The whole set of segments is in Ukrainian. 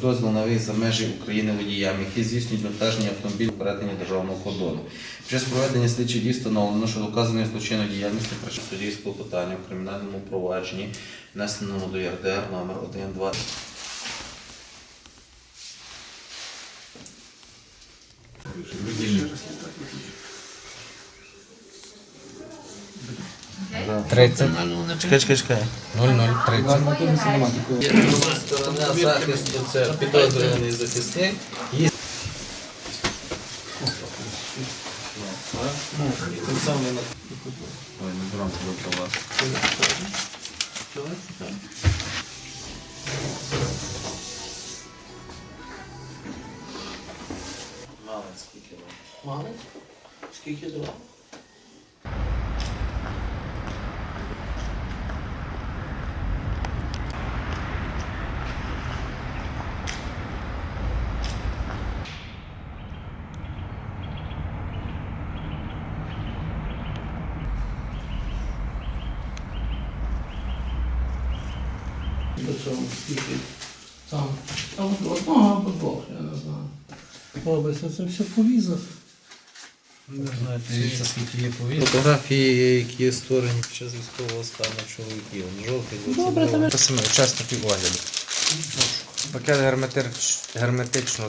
дозвіл на виїзд за межі України водіям, які здійснюють вантажні автомобілі в перетині державного кордону. Під час проведення слідчих дій встановлено, що доказаної злочинної діяльності причина суддівського питання в кримінальному провадженні, внесеному до ЄРДР номер 1, 2, Тридцять. Чекай, чекай, чекай. Нуль нуль тридцять. Друга сторона захисту це підозрюваний захисник. Є... Ой, не громко до вас. Малець скільки вам? Малець? Скільки два? До цього скільки там, там одного або двох, я не знаю. Робиться це все по. Не знаю, Дивіться, скільки є повісток. Фотографії, які створені під час військового стану чоловіків. Жовтий, Добре, ви- Саме учасників огляду. Пакет герметич... герметично.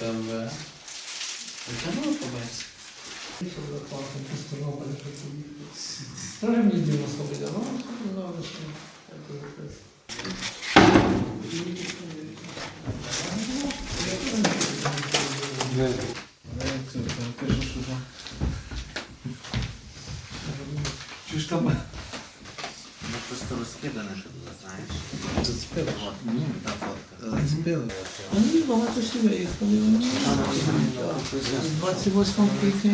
БМВ. Тоже мені дивно слухати, ну, добре, що Чи ж там? Ну просто розкидане, що туди, знаєш. Зацепили. Ні, та фотка. Зацепили. Ні, багато всі виїхали. вони. Os nossos se vos compliquem.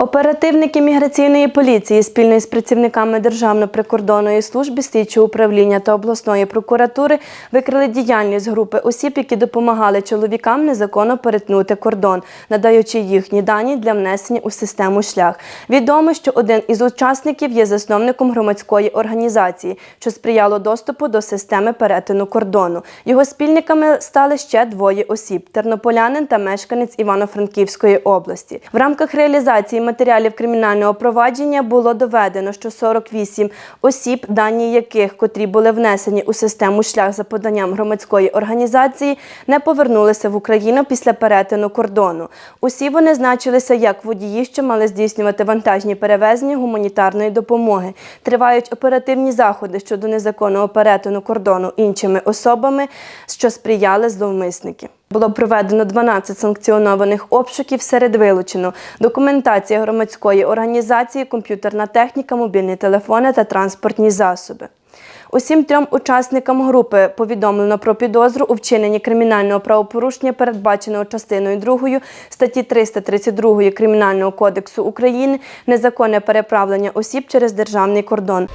Оперативники міграційної поліції спільно з працівниками Державної прикордонної служби, слідчого управління та обласної прокуратури викрили діяльність групи осіб, які допомагали чоловікам незаконно перетнути кордон, надаючи їхні дані для внесення у систему шлях. Відомо, що один із учасників є засновником громадської організації, що сприяло доступу до системи перетину кордону. Його спільниками стали ще двоє осіб: тернополянин та мешканець Івано-Франківської області. В рамках реалізації матеріалів кримінального провадження було доведено, що 48 осіб, дані яких котрі були внесені у систему шлях за поданням громадської організації, не повернулися в Україну після перетину кордону. Усі вони значилися як водії, що мали здійснювати вантажні перевезення гуманітарної допомоги. Тривають оперативні заходи щодо незаконного перетину кордону іншими особами, що сприяли зловмисники. Було проведено 12 санкціонованих обшуків серед вилучено документація громадської організації, комп'ютерна техніка, мобільні телефони та транспортні засоби. Усім трьом учасникам групи повідомлено про підозру у вчиненні кримінального правопорушення, передбаченого частиною 2 статті 332 Кримінального кодексу України незаконне переправлення осіб через державний кордон.